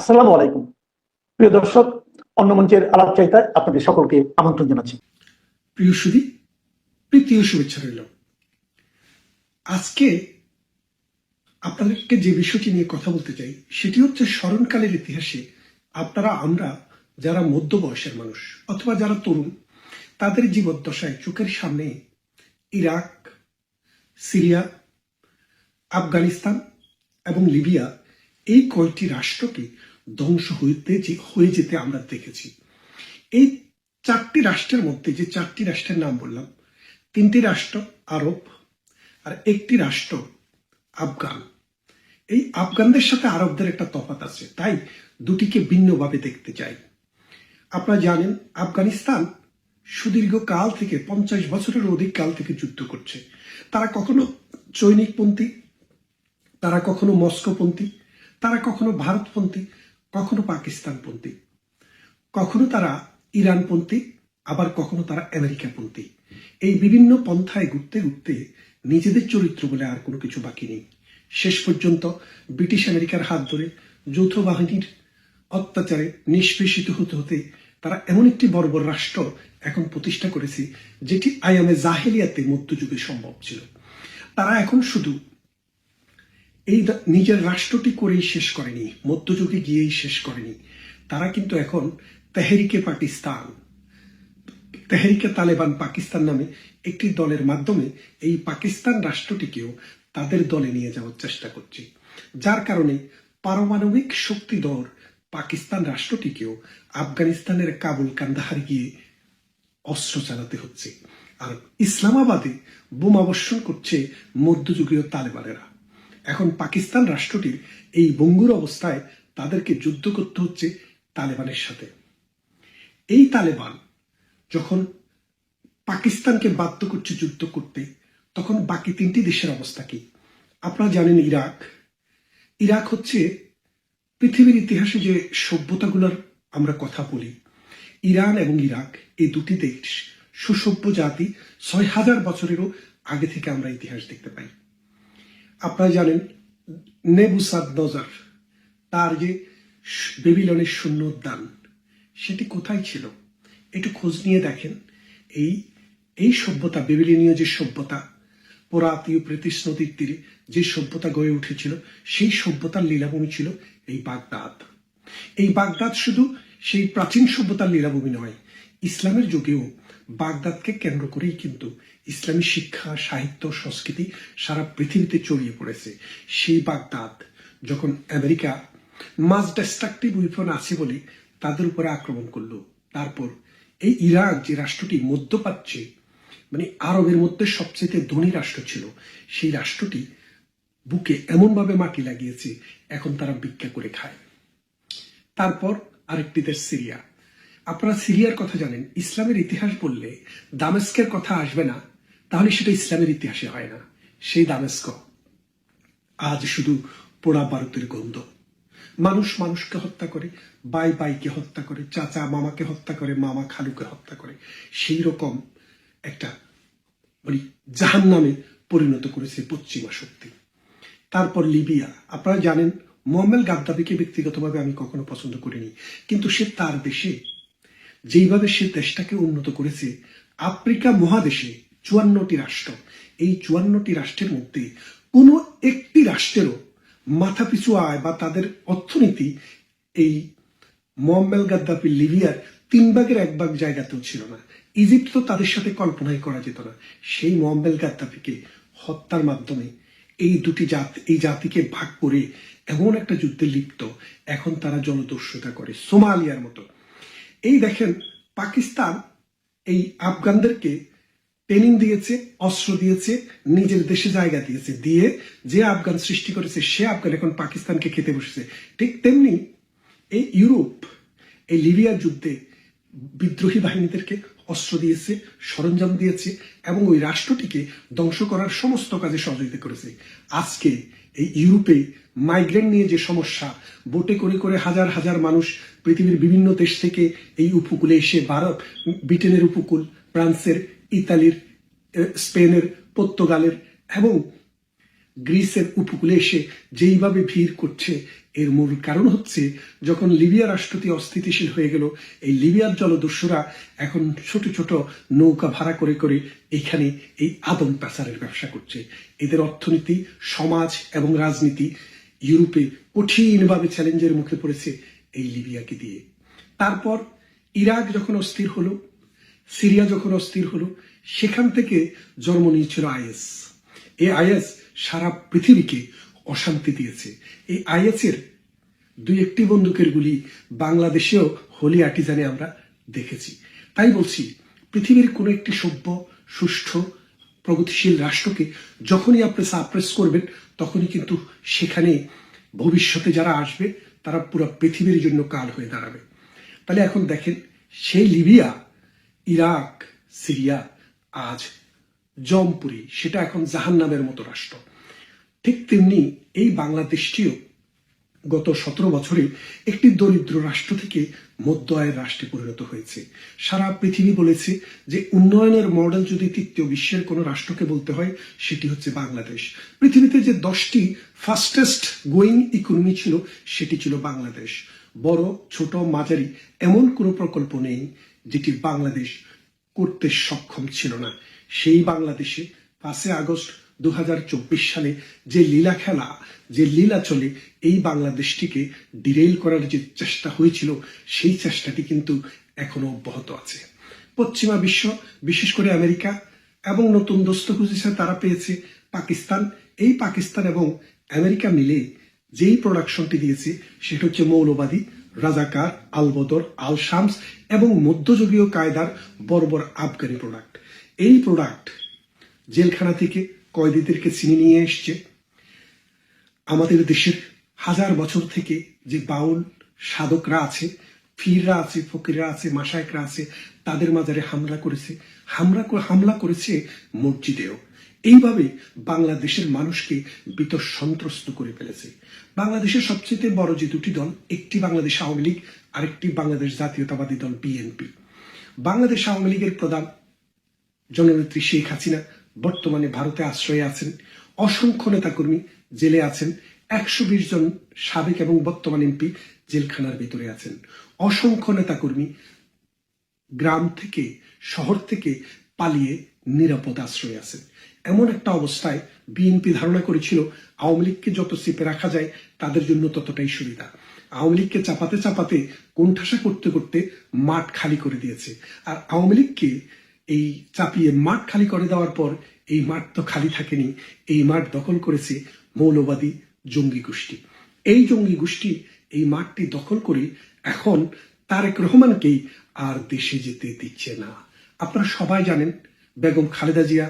আসসালামু আলাইকুম। প্রিয় দর্শক, অন্য মঞ্চের আলাপ চাইতায় আপনাদের সকলকে আমন্ত্রণ জানাচ্ছি। প্রিয় সুদী প্রীতীয় শুভেচ্ছা রইল। আজকে আপনাদেরকে যে বিষয়টি নিয়ে কথা বলতে চাই, সেটি হচ্ছে স্মরণকালের ইতিহাসে আপনারা, আমরা যারা মধ্য বয়সের মানুষ অথবা যারা তরুণ, তাদের জীবদ্দশায় চোখের সামনে ইরাক, সিরিয়া, আফগানিস্তান এবং লিবিয়া এই কয়টি রাষ্ট্রকে ধ্বংস হইতে হয়ে যেতে আমরা দেখেছি। এই চারটি রাষ্ট্রের মধ্যে যে চারটি রাষ্ট্রের নাম বললাম, তিনটি রাষ্ট্র আরব আর একটি রাষ্ট্র আফগান। এই আফগানদের সাথে আরবদের একটা তফাত আছে, তাই দুটিকে ভিন্নভাবে দেখতে চাই। আপনারা জানেন, আফগানিস্তান সুদীর্ঘ কাল থেকে, পঞ্চাশ বছরের অধিক কাল থেকে যুদ্ধ করছে। তারা কখনো চৈনিকপন্থী, তারা কখনো মস্কোপন্থী, তারা কখনো ভারতপন্থী কখনো পাকিস্তানপন্থী, কখনো তারা ইরানপন্থী, আবার কখনো তারা আমেরিকাপন্থী। এই বিভিন্ন পন্থায় ঘুরতে ঘুরতে নিজেদের চরিত্র বলে আর কোনো কিছু বাকি নেই। শেষ পর্যন্ত ব্রিটিশ আমেরিকার হাত ধরে যৌথ বাহিনীর অত্যাচারে নিষ্পেষিত হতে হতে তারা এমন একটি বর্বর রাষ্ট্র এখন প্রতিষ্ঠা করেছে, যেটি আয়ামে জাহেলিয়াতে মধ্যযুগে সম্ভব ছিল। তারা এখন শুধু এই নিজের রাষ্ট্রটি করেই শেষ করেনি, মধ্যযুগে গিয়েই শেষ করেনি। তারা কিন্তু এখন তেহরিকে পাকিস্তান, তেহরিকে তালেবান পাকিস্তান নামে একটি দলের মাধ্যমে এই পাকিস্তান রাষ্ট্রটিকেও তাদের দলে নিয়ে যাওয়ার চেষ্টা করছে। যার কারণে পারমাণবিক শক্তি শক্তিধর পাকিস্তান রাষ্ট্রটিকেও আফগানিস্তানের কাবুল কান্দাহার গিয়ে অস্ত্র চালাতে হচ্ছে। আর ইসলামাবাদে বোমাবর্ষণ করছে মধ্যযুগীয় তালেবানেরা। এখন পাকিস্তান রাষ্ট্রটির এই বঙ্গুর অবস্থায় তাদেরকে যুদ্ধ করতে হচ্ছে তালেবানের সাথে। এই তালেবান যখন পাকিস্তানকে বাধ্য করছে যুদ্ধ করতে, তখন বাকি তিনটি দেশের অবস্থা কি? আপনারা জানেন ইরাক। ইরাক হচ্ছে পৃথিবীর ইতিহাসে যে সভ্যতাগুলোর আমরা কথা বলি, ইরান এবং ইরাক এই দুটি দেশ সুসভ্য জাতি ছয় হাজার বছরেরও আগে থেকে আমরা ইতিহাস দেখতে পাই। আপনারা জানেন, নেবুসাদ নজর তার যে বেবিলনের শূন্য উদ্যান সেটি কোথায় ছিল? একটু খোঁজ নিয়ে দেখেন। এই এই সভ্যতা, বেবিলনীয় যে সভ্যতা পোরাত ইউপ্রেতিস নদীর তীরে যে সভ্যতা গড়ে উঠেছিল, সেই সভ্যতার লীলাভূমি ছিল এই বাগদাদ। এই বাগদাদ শুধু সেই প্রাচীন সভ্যতার লীলাভূমি নয়, ইসলামের যুগেও বাগদাদকে কেন্দ্র করেই কিন্তু ইসলামী শিক্ষা, সাহিত্য, সংস্কৃতি সারা পৃথিবীতে ছড়িয়ে পড়েছে। সেই বাগদাদ যখন আমেরিকা মাস ডিস্ট্রাকটিভ উইপন আছে বলে তাদের উপরে আক্রমণ করল। তারপর এই ইরাক যে রাষ্ট্রটি মধ্যপ্রাচ্যে মানে আরবের মধ্যে সবচেয়ে ধনী রাষ্ট্র ছিল, সেই রাষ্ট্রটি বুকে এমনভাবে মাটি লাগিয়েছে, এখন তারা ভিক্ষা করে খায়। তারপর আরেকটি দেশ, সিরিয়া। আপনারা সিরিয়ার কথা জানেন, ইসলামের ইতিহাস বললে দামেস্কের কথা আসবে না তাহলে সেটা ইসলামের ইতিহাসে হয় না। সেই দামেস্ক আজ শুধু পোড়া বারুদের গন্ধ। মানুষ মানুষকে হত্যা করে, বাই বাইকে হত্যা করে, চাচা মামাকে হত্যা করে, মামা খালুকে হত্যা করে, সেই রকম একটা মানে জাহান নামে পরিণত করেছে পশ্চিমা শক্তি। তারপর লিবিয়া। আপনারা জানেন মোহাম্মেল গাদ্দাফিকে ব্যক্তিগতভাবে আমি কখনো পছন্দ করিনি। কিন্তু সে তার দেশে, যেইভাবে সে দেশটাকে উন্নত করেছে, আফ্রিকা মহাদেশে চুয়ান্নটি রাষ্ট্র। এই চুয়ান্নটি রাষ্ট্রের মধ্যে কোনো একটি রাষ্ট্রেরও মাথাপিছু আয় বা তাদের অর্থনীতি এই মোহাম্মেল গাদ্দাফি লিবিয়ার তিন ভাগের এক ভাগ জায়গাতেও ছিল না। ইজিপ্ট তো তাদের সাথে কল্পনাই করা যেত না। সেই মোহাম্মেল গাদ্দাফিকে হত্যার মাধ্যমে এই দুটি জাত, এই জাতিকে ভাগ করে এমন একটা যুদ্ধে লিপ্ত। এখন তারা জনদস্যুতা করে সোমালিয়ার মতো। এই দেখেন, পাকিস্তান এই আফগানদেরকে ট্রেনিং দিয়েছে, অস্ত্র দিয়েছে, নিজের দেশে জায়গা দিয়েছে, দিয়ে যে আফগান সৃষ্টি করেছে, সে আফগান এখন পাকিস্তানকে খেতে বসেছে। ঠিক তেমনি এই ইউরোপ, এই লিবিয়ার যুদ্ধে বিদ্রোহী বাহিনীদেরকে অস্ত্র দিয়েছে, সরঞ্জাম দিয়েছে এবং ওই রাষ্ট্রটিকে ধ্বংস করার সমস্ত কাজে সহযোগিতা করেছে। আজকে এই ইউরোপে মাইগ্রেন নিয়ে যে সমস্যা, বোটে করে করে হাজার হাজার মানুষ পৃথিবীর বিভিন্ন দেশ থেকে এই উপকূলে এসে ভারত, ব্রিটেনের উপকূল, ফ্রান্সের ইতালির স্পেনের, পর্তুগালের এবং গ্রিসের উপকূলে এসে যেইভাবে ভিড় করছে, এর মূল কারণ হচ্ছে যখন লিবিয়া রাষ্ট্রটি অস্থিতিশীল হয়ে গেল, এই লিবিয়ার জলদস্যুরা এখন ছোট ছোট নৌকা ভাড়া করে করে এখানে এই আদম পাচারের ব্যবসা করছে। এদের অর্থনীতি, সমাজ এবং রাজনীতি ইউরোপে কঠিনভাবে চ্যালেঞ্জের মুখে পড়েছে এই লিবিয়াকে দিয়ে। তারপর ইরাক যখন অস্থির হলো সিরিয়া যখন অস্থির হলো, সেখান থেকে জন্ম নিয়েছিল আইএস। এই আইএস সারা পৃথিবীকে অশান্তি দিয়েছে। এই আইএস এর দুই একটি বন্দুকের গুলি বাংলাদেশেও হোলি আর্টিজানে আমরা দেখেছি। তাই বলছি, পৃথিবীর কোনো একটি সভ্য, সুষ্ঠু, প্রগতিশীল রাষ্ট্রকে যখনই আপনি সাপ্রেস করবেন, তখনই কিন্তু সেখানে ভবিষ্যতে যারা আসবে, তারা পুরো পৃথিবীর জন্য কাল হয়ে দাঁড়াবে। তাহলে এখন দেখেন, সেই লিবিয়া ইরাক, সিরিয়া, আজ জমপুরি, সেটা এখন জাহান্নামের মতো রাষ্ট্র। ঠিক তেমনি এই বাংলাদেশটিও গত সতেরো বছরে একটি দরিদ্র রাষ্ট্র থেকে মধ্য আয়ের রাষ্ট্রে পরিণত হয়েছে। সারা পৃথিবী বলেছে যে উন্নয়নের মডেল যদি তৃতীয় বিশ্বের কোনো রাষ্ট্রকে বলতে হয়, সেটি হচ্ছে বাংলাদেশ। পৃথিবীতে যে দশটি ফাস্টেস্ট গোয়িং ইকোনমি ছিল, সেটি ছিল বাংলাদেশ। বড়, ছোট, মাঝারি, এমন কোনো প্রকল্প নেই যেটি বাংলাদেশ করতে সক্ষম ছিল না। সেই বাংলাদেশে পাঁচে আগস্ট দু সালে যে লীলা খেলা, যে লীলা চলে, এই বাংলাদেশটিকে ডিরেল করার যে চেষ্টা হয়েছিল, সেই চেষ্টাটি কিন্তু এখনও অব্যাহত আছে। পশ্চিমা বিশ্ব, বিশেষ করে আমেরিকা এবং নতুন দোস্ত খুঁজেছে, তারা পেয়েছে পাকিস্তান। এই পাকিস্তান এবং আমেরিকা মিলে যেই প্রোডাকশনটি দিয়েছে, সেটা হচ্ছে মৌলবাদী রাজাকার, আলবদর আল শামস এবং মধ্যযুগীয় কায়দার বর্বর আফগানি প্রোডাক্ট এই প্রোডাক্ট জেলখানা থেকে কয়েদিদেরকে চিনি নিয়ে এসছে। আমাদের দেশের হাজার বছর থেকে যে বাউল সাধকরা আছে ফিররা আছে, ফকিররা আছে মাসায়করা আছে, তাদের মাজারে হামলা করেছে। হামলা হামলা করেছে মসজিদেও। এইভাবে বাংলাদেশের মানুষকে বিতর সন্ত্রস্ত করে ফেলেছে। বাংলাদেশের সবচেয়ে বড় যে দুটি দল, একটি বাংলাদেশ আওয়ামী লীগ, আরেকটি বাংলাদেশ জাতীয়তাবাদী দল, বিএনপি। বাংলাদেশ আওয়ামী লীগের প্রধান জননেত্রী শেখ হাসিনা বর্তমানে ভারতে আশ্রয়ে আছেন। অসংখ্য নেতাকর্মী জেলে আছেন। একশো বিশ জন সাবেক এবং বর্তমান এমপি জেলখানার ভিতরে আছেন। অসংখ্য নেতাকর্মী গ্রাম থেকে, শহর থেকে পালিয়ে নিরাপদ আশ্রয় আছে। এমন একটা অবস্থায় বিএনপি ধারণা করেছিল, আওয়ামী লীগকে যত চেপে রাখা যায়, তাদের জন্য ততটাই সুবিধা। আওয়ামী লীগকে চাপাতে চাপাতে কোণঠাসা করতে করতে মাঠ খালি করে দিয়েছে। আর আওয়ামী লীগকে এই চাপিয়ে মাঠ খালি করে দেওয়ার পর এই মাঠ তো খালি থাকেনি, এই মাঠ দখল করেছে মৌলবাদী জঙ্গি গোষ্ঠী। এই জঙ্গি গোষ্ঠী এই মাঠটি দখল করে এখন তারেক রহমানকেই আর দেশে যেতে দিচ্ছে না। আপনারা সবাই জানেন, বেগম খালেদা জিয়া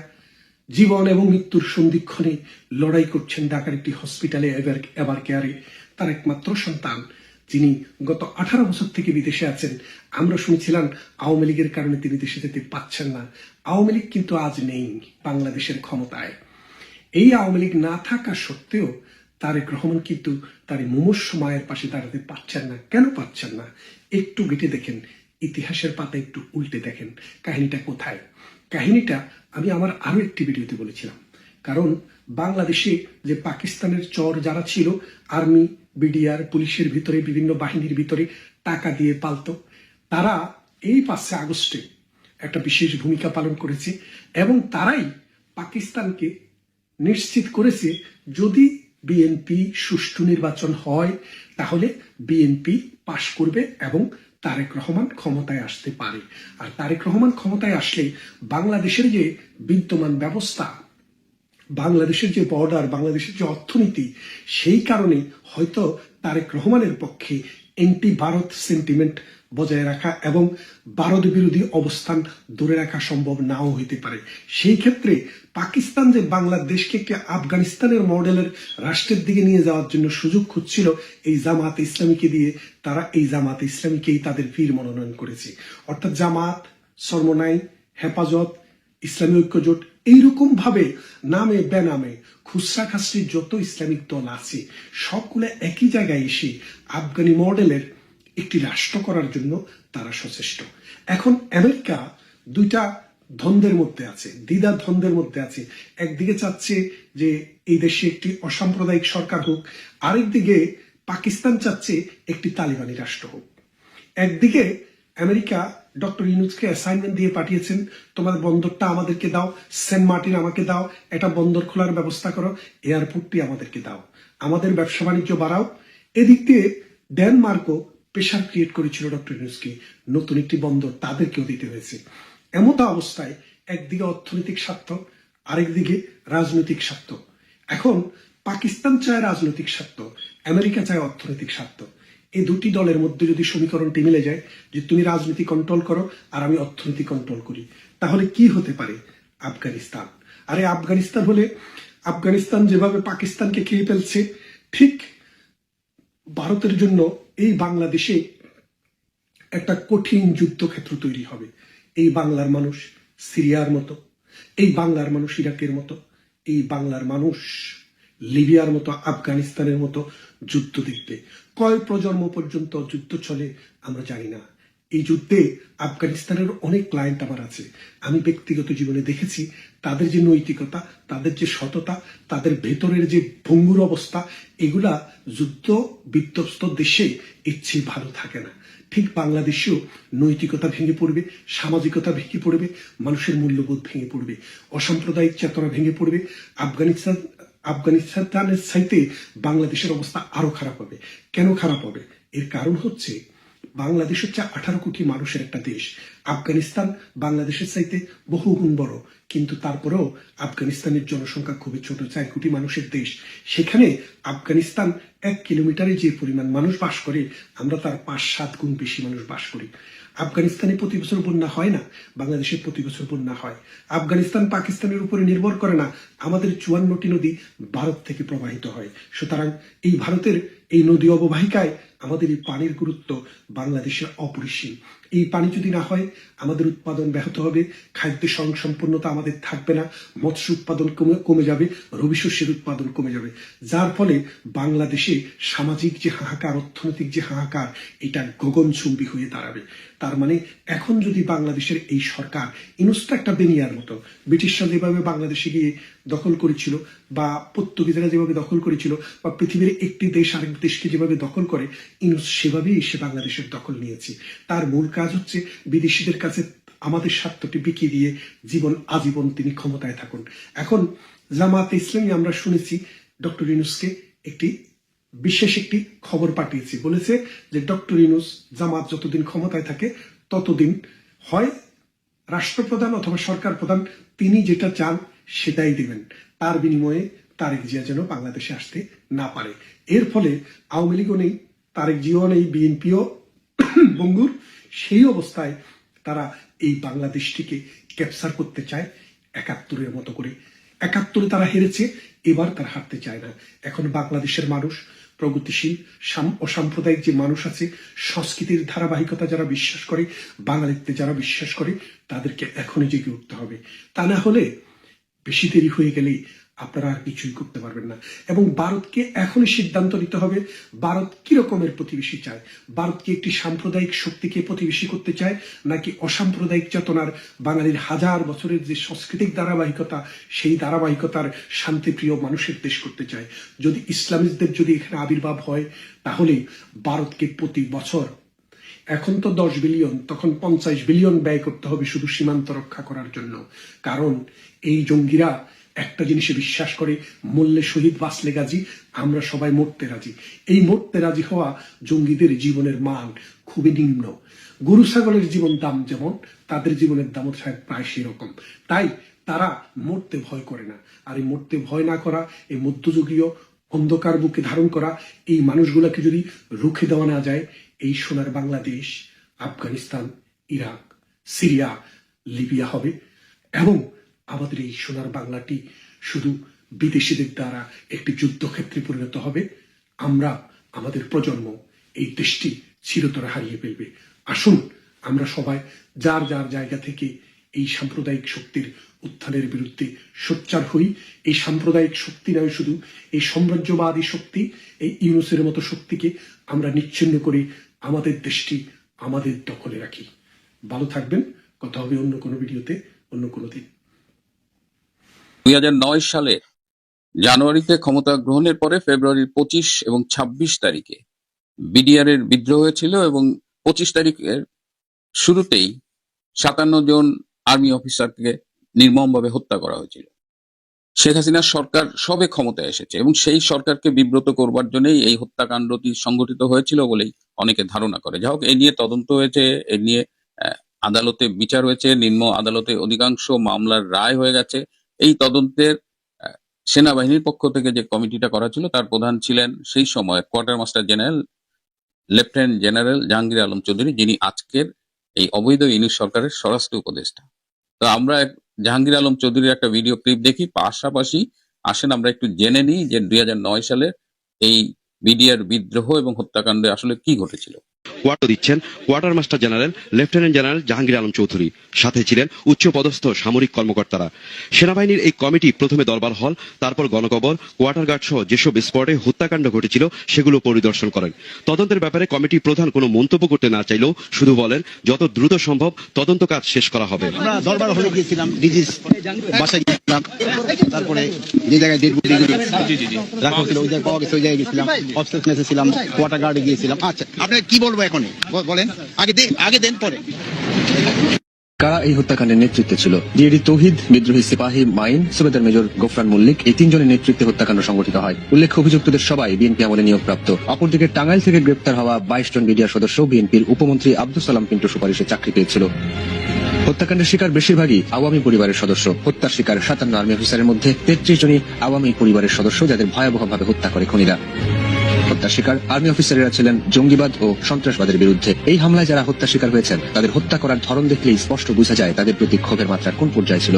জীবন এবং মৃত্যুর সন্ধিক্ষণে লড়াই করছেন ঢাকার একটি হসপিটালে এবার কেয়ারে তার একমাত্র সন্তান, যিনি গত আঠারো বছর থেকে বিদেশে আছেন। আমরা শুনছিলাম আওয়ামী লীগের কারণে তিনি দেশে যেতে পাচ্ছেন না। আওয়ামী লীগ কিন্তু আজ নেই বাংলাদেশের ক্ষমতায়। এই আওয়ামী লীগ না থাকা সত্ত্বেও তারেক রহমান কিন্তু তার মুমূর্ষ মায়ের পাশে দাঁড়াতে পারছেন না। কেন পাচ্ছেন না? একটু গেটে দেখেন ইতিহাসের পাতা একটু উল্টে দেখেন, কাহিনীটা কোথায়? কাহিনীটা আমি আমার আরও একটি ভিডিওতে বলেছিলাম। কারণ বাংলাদেশে যে পাকিস্তানের চর যারা ছিল, আর্মি, বিডিআর, পুলিশের ভিতরে, বিভিন্ন বাহিনীর ভিতরে টাকা দিয়ে পালতো, তারা এই পাঁচে আগস্টে একটা বিশেষ ভূমিকা পালন করেছে এবং তারাই পাকিস্তানকে নিশ্চিত করেছে, যদি বিএনপি সুষ্ঠু নির্বাচন হয়, তাহলে বিএনপি পাশ করবে এবং তারেক রহমান ক্ষমতায় আসতে পারে। আর তারেক রহমান ক্ষমতায় আসলে বাংলাদেশের যে বিদ্যমান ব্যবস্থা বাংলাদেশের যে বর্ডার, বাংলাদেশের যে অর্থনীতি, সেই কারণে হয়তো তারেক রহমানের পক্ষে এন্টি ভারত সেন্টিমেন্ট বজায় রাখা এবং ভারত বিরোধী অবস্থান ধরে রাখা সম্ভব নাও হইতে পারে। সেই ক্ষেত্রে পাকিস্তান যে বাংলাদেশকে একটি আফগানিস্তানের মডেলের রাষ্ট্রের দিকে নিয়ে যাওয়ার জন্য সুযোগ খুঁজছিল, এই জামাত ইসলামীকে দিয়ে তারা এই জামাত ইসলামীকেই তাদের বীর মনোনয়ন করেছে। অর্থাৎ জামাত, সর্বনাই, হেফাজত, ইসলামী ঐক্যজোট এইরকম ভাবে নামে বেনামে খুচরা খাসরির যত ইসলামিক দল আছে, সবগুলো একই জায়গায় এসে আফগানি মডেলের একটি রাষ্ট্র করার জন্য তারা সচেষ্ট। এখন আমেরিকা দুইটা দ্বন্দ্বের মধ্যে আছে, দ্বিধা দ্বন্দ্বের মধ্যে আছে। একদিকে চাচ্ছে যে এই দেশে একটি অসাম্প্রদায়িক সরকার হোক, আরেকদিকে পাকিস্তান চাচ্ছে একটি তালিবানি রাষ্ট্র হোক। একদিকে আমেরিকা ডক্টর ইউনুসকে অ্যাসাইনমেন্ট দিয়ে পাঠিয়েছেন। তোমার বন্দরটা আমাদেরকে দাও। সেন্ট মার্টিন আমাকে দাও। এটা বন্দর খোলার ব্যবস্থা করো। এয়ারপোর্টটি আমাদেরকে দাও। আমাদের ব্যবসা বাণিজ্য বাড়াও। এদিক দিয়ে ডেনমার্কও প্রেশার ক্রিয়েট করেছিল ডক্টর ইউনুসকে নতুন একটি বন্দর তাদেরকেও দিতে হয়েছে। এমতো অবস্থায় একদিকে অর্থনৈতিক স্বার্থ আরেকদিকে রাজনৈতিক স্বার্থ এখন পাকিস্তান চায় রাজনৈতিক স্বার্থ, আমেরিকা চায় অর্থনৈতিক স্বার্থ। এই দুটি দলের মধ্যে যদি সমীকরণটি মিলে যায়, যে তুমি রাজনীতি কন্ট্রোল করো আর আমি অর্থনীতি কন্ট্রোল করি, তাহলে কি হতে পারে আফগানিস্তান? আরে আফগানিস্তান হলে আফগানিস্তান যেভাবে পাকিস্তানকে খেয়ে ফেলছে, ঠিক ভারতের জন্য এই বাংলাদেশে একটা কঠিন যুদ্ধক্ষেত্র তৈরি হবে। এই বাংলার মানুষ সিরিয়ার মতো, এই বাংলার মানুষ ইরাকের মতো, এই বাংলার মানুষ লিবিয়ার মতো, আফগানিস্তানের মতো যুদ্ধ দেখবে। কয় প্রজন্ম পর্যন্ত যুদ্ধ চলে আমরা জানি না। এই যুদ্ধে আফগানিস্তানের অনেক ক্লায়েন্ট আমার আছে। আমি ব্যক্তিগত জীবনে দেখেছি, তাদের যে নৈতিকতা, তাদের যে সততা, তাদের ভেতরের যে ভঙ্গুর অবস্থা, এগুলা যুদ্ধ বিধ্বস্ত দেশে ইচ্ছে ভালো থাকে না। ঠিক বাংলাদেশেও নৈতিকতা ভেঙে পড়বে, সামাজিকতা ভেঙে পড়বে, মানুষের মূল্যবোধ ভেঙে পড়বে, অসাম্প্রদায়িক চেতনা ভেঙে পড়বে, আফগানিস্তান আফগানিস্তানের চাইতে বাংলাদেশের অবস্থা আরও খারাপ হবে। কেন খারাপ হবে? এর কারণ হচ্ছে বাংলাদেশ হচ্ছে আঠারো কোটি মানুষের একটা দেশ। আফগানিস্তান বাংলাদেশের চাইতে বহু গুণ বড়। কিন্তু তারপরেও আফগানিস্তানের জনসংখ্যা খুবই ছোট, চার কোটি মানুষের দেশ। সেখানে আফগানিস্তান এক কিলোমিটারে যে পরিমাণ মানুষ বাস করে, আমরা তার পাঁচ সাত গুণ বেশি মানুষ বাস করি। আফগানিস্তানে প্রতি বছর বন্যা হয় না, বাংলাদেশে প্রতি বছর বন্যা হয়। আফগানিস্তান পাকিস্তানের উপরে নির্ভর করে না, আমাদের চুয়ান্নটি নদী ভারত থেকে প্রবাহিত হয়। সুতরাং এই ভারতের এই নদী অববাহিকায় আমাদের এই পানির গুরুত্ব বাংলাদেশের অপরিসীম। এই পানি যদি না হয়, আমাদের উৎপাদন ব্যাহত হবে, খাদ্য সংসম্পন্নতা আমাদের থাকবে না, মৎস্য উৎপাদন কমে কমে যাবে, রবি শস্যের উৎপাদন কমে যাবে। যার ফলে বাংলাদেশে সামাজিক যে হাহাকার, অর্থনৈতিক যে হাহাকার, এটা গগনচুম্বী হয়ে দাঁড়াবে। তার মানে এখন যদি বাংলাদেশের এই সরকার ইনুসটা একটা বেনিয়ার মতো, ব্রিটিশরা যেভাবে বাংলাদেশে গিয়ে দখল করেছিল, বা পর্তুগিজরা যেভাবে দখল করেছিল, বা পৃথিবীর একটি দেশ আরেক দেশকে যেভাবে দখল করে ইনুস সেভাবেই এসে বাংলাদেশের দখল নিয়েছে। তার মূল কাজ হচ্ছে বিদেশিদের কাছে আমাদের স্বার্থটি বিকিয়ে দিয়ে জীবন আজীবন তিনি ক্ষমতায় থাকুন। এখন জামাতে ইসলামী আমরা শুনেছি ডক্টর ইনুসকে একটি বিশেষ একটি খবর পাঠিয়েছে। বলেছে যে ডক্টর ইনুস জামাত যতদিন ক্ষমতায় থাকে, ততদিন হয় রাষ্ট্রপ্রধান অথবা সরকার প্রধান তিনি যেটা চান সেটাই দিবেন। তার বিনিময়ে তারেক জিয়া যেন বাংলাদেশে আসতে না পারে। এর ফলে আওয়ামী লীগও নেই, তারেক জিয়াও নেই, বিএনপিও বঙ্গুর। সেই অবস্থায় তারা এই বাংলাদেশটিকে ক্যাপচার করতে চায় একাত্তরের মতো করে। একাত্তরে তারা হেরেছে, এবার তারা হারতে চায় না। এখন বাংলাদেশের মানুষ, প্রগতিশীল, সাম- অসাম্প্রদায়িক যে মানুষ আছে, সংস্কৃতির ধারাবাহিকতা যারা বিশ্বাস করে বাঙালিতে যারা বিশ্বাস করে, তাদেরকে এখনই জেগে উঠতে হবে। তা না হলে বেশি দেরি হয়ে গেলেই আপনারা আর কিছুই করতে পারবেন না। এবং ভারতকে এখনই সিদ্ধান্ত নিতে হবে, ভারত কি রকমের প্রতিবেশী চায়? ভারত কি একটি সাম্প্রদায়িক শক্তিকে প্রতিবেশী করতে চায়, নাকি অসাম্প্রদায়িক চেতনার বাঙালির হাজার বছরের যে সাংস্কৃতিক ধারাবাহিকতা, সেই ধারাবাহিকতার শান্তিপ্রিয় মানুষের দেশ করতে চায়? যদি ইসলামিকদের যদি এখানে আবির্ভাব হয়, তাহলে ভারতকে প্রতি বছর এখন তো দশ বিলিয়ন, তখন পঞ্চাশ বিলিয়ন ব্যয় করতে হবে শুধু সীমান্ত রক্ষা করার জন্য। কারণ এই জঙ্গিরা একটা জিনিসে বিশ্বাস করে মূল্যে শহীদ বাঁচলে গাজী আমরা সবাই মরতে রাজি। এই মরতে রাজি হওয়া জঙ্গিদের জীবনের মান খুবই নিম্ন। গরু ছাগলের জীবন দাম যেমন, তাদের জীবনের দামও প্রায় সেরকম। তাই তারা মরতে ভয় করে না। আর এই মরতে ভয় না করা, এই মধ্যযুগীয় অন্ধকার বুকে ধারণ করা, এই মানুষগুলোকে যদি রুখে দেওয়া না যায়, এই সোনার Bangladesh, Afghanistan, Iraq, Syria, Libya হবে। এবং আমাদের এই সোনার বাংলাটি শুধু বিদেশিদের দ্বারা একটি যুদ্ধক্ষেত্রে পরিণত হবে, আমরা, আমাদের প্রজন্ম এই দেশটি চিরতরে হারিয়ে ফেলবে। আসুন, আমরা সবাই যার যার জায়গা থেকে এই সাম্প্রদায়িক শক্তির উত্থানের বিরুদ্ধে সোচ্চার হই। এই সাম্প্রদায়িক শক্তি নয় শুধু, এই সাম্রাজ্যবাদী শক্তি, এই ইউনুসের মতো শক্তিকে আমরা নিচ্ছিন্ন করে আমাদের দেশটি আমাদের দখলে রাখি। ভালো থাকবেন, কথা হবে অন্য কোনো ভিডিওতে, অন্য কোনো দিন। দুই হাজার নয় সালে জানুয়ারিতে ক্ষমতা গ্রহণের পরে ফেব্রুয়ারির পঁচিশ এবং ২৬ তারিখে বিডিআর এর বিদ্রোহ হয়েছিল এবং পঁচিশ তারিখের শুরুতেই সাতান্ন জন আর্মি অফিসারকে নির্মমভাবে হত্যা করা হয়েছিল। শেখ হাসিনার সরকার সবে ক্ষমতায় এসেছে এবং সেই সরকারকে বিব্রত করবার জন্যই এই হত্যাকাণ্ডটি সংগঠিত হয়েছিল বলেই অনেকে ধারণা করে। যাই হোক, এ নিয়ে তদন্ত হয়েছে, এ নিয়ে আদালতে বিচার হয়েছে, নিম্ন আদালতে অধিকাংশ মামলার রায় হয়ে গেছে। এই তদন্তের সেনাবাহিনীর পক্ষ থেকে যে কমিটিটা করা ছিল, তার প্রধান ছিলেন সেই সময় quartermaster general, lieutenant general Jahangir Alam Chowdhury, যিনি আজকের এই অবৈধ ইউনিট সরকারের স্বরাষ্ট্র উপদেষ্টা। তো আমরা জাহাঙ্গীর আলম চৌধুরীর একটা ভিডিও ক্লিপ দেখি, পাশাপাশি আসেন আমরা একটু জেনে নিই যে দুই হাজার নয় সালে এই বিডিআর বিদ্রোহ এবং হত্যাকাণ্ডে আসলে কি ঘটেছিল। কোয়ার্টার দিচ্ছেন quartermaster general lieutenant general Jahangir Alam Chowdhury. সাথে ছিলেন উচ্চ পদস্থ সামরিক কর্মকর্তারা। সেনাবাহিনীর এই কমিটি প্রথমে দরবার হল তারপর গণকবর কোয়ার্টার গার্ড সহ যেসব স্পটে হত্যাকাণ্ড ঘটেছিল সেগুলো পরিদর্শন করেন। তদন্তের ব্যাপারে কমিটি প্রধান কোনো মন্তব্য করতে না চাইলেও শুধু বলেন যত দ্রুত সম্ভব তদন্ত কাজ শেষ করা হবে। দরবার হলে গিয়েছিলাম ডিজিস বাসায় গিয়েছিলাম তারপরে যে জায়গায় ডেড বডি রাখা হয়েছিল ওই জায়গায় পাওয়া গেছে ওই জায়গায় গেছিলাম অফিসার মেসে ছিলাম কোয়ার্টার গার্ডে গিয়েছিলাম। আচ্ছা আপনার কি বলব এখন ব- বলেন। আগে দে, আগে দেন পরে। কারা এই হত্যাকাণ্ডের নেতৃত্বে ছিল? ডিএডি তৌহিদ, বিদ্রোহী সিপাহী মাইন, সুবেদার মেজর গোফরান মল্লিক, এই তিনজনের নেতৃত্বে হত্যাকাণ্ড সংঘটিত হয়। উল্লেখ্য, অভিযুক্তদের সবাই বিএনপি আমলে নিয়োগপ্রাপ্ত। অপরদিকে টাঙ্গাইল থেকে গ্রেপ্তার হওয়া বাইশ জন বিডিআর সদস্য বিএনপির উপমন্ত্রী আব্দুল সালাম পিন্টু সুপারিশে চাকরি পেয়েছিল। হত্যাকাণ্ডের শিকার বেশিরভাগই আওয়ামী পরিবারের সদস্য। হত্যার শিকার সাতান্ন আর্মি অফিসারের মধ্যে তেত্রিশ জনই আওয়ামী পরিবারের সদস্য, যাদের ভয়াবহভাবে হত্যা করে খুনিরা। হত্যা শিকার আর্মি অফিসারেরা ছিলেন জঙ্গিবাদ ও সন্ত্রাসবাদের বিরুদ্ধে। এই হামলায় যারা হত্যা শিকার হয়েছেন, তাদের হত্যা করার ধরন দেখলেই স্পষ্ট বোঝা যায় তাদের প্রতি ক্ষোভের মাত্রা কোন পর্যায়ে ছিল।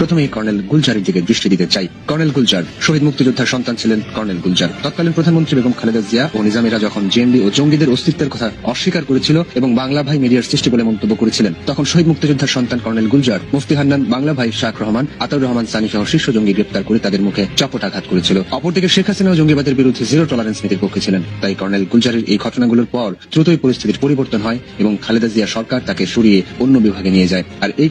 প্রথমেই কর্নেল গুলজারের দিকে দৃষ্টি দিতে চাই। কর্নেল গুলজার শহীদ মুক্তিযোদ্ধার সন্তান ছিলেন কর্নেল গুলজার। তৎকালীন প্রধানমন্ত্রী বেগম খালেদা জিয়া ও নিজামীরা যখন জেএমবি ও জঙ্গিদের অস্তিত্বের কথা অস্বীকার করেছিল এবং বাংলা ভাই মিডিয়ার সৃষ্টি বলে মন্তব্য করেছিলেন, তখন শহীদ মুক্তিযোদ্ধার সন্তান কর্নেল গুলজার মুফতি হান্নান, বাংলা ভাই শাহ রহমান, আতাউর রহমান সানি সহ শীর্ষ জঙ্গি গ্রেপ্তার করে তাদের মুখে চপট আঘাত করেছিল। অপরদিকে শেখ হাসিনা ও জঙ্গিবাদের বিরুদ্ধে জিরো টলারেন্স নীতির পক্ষে ছিলেন। তাই কর্নেল গুলজারের এই ঘটনাগুলোর পর দ্রুতই পরিস্থিতির পরিবর্তন হয় এবং খালেদা জিয়া সরকার তাকে সরিয়ে অন্য বিভাগে নিয়ে যায়। আর এই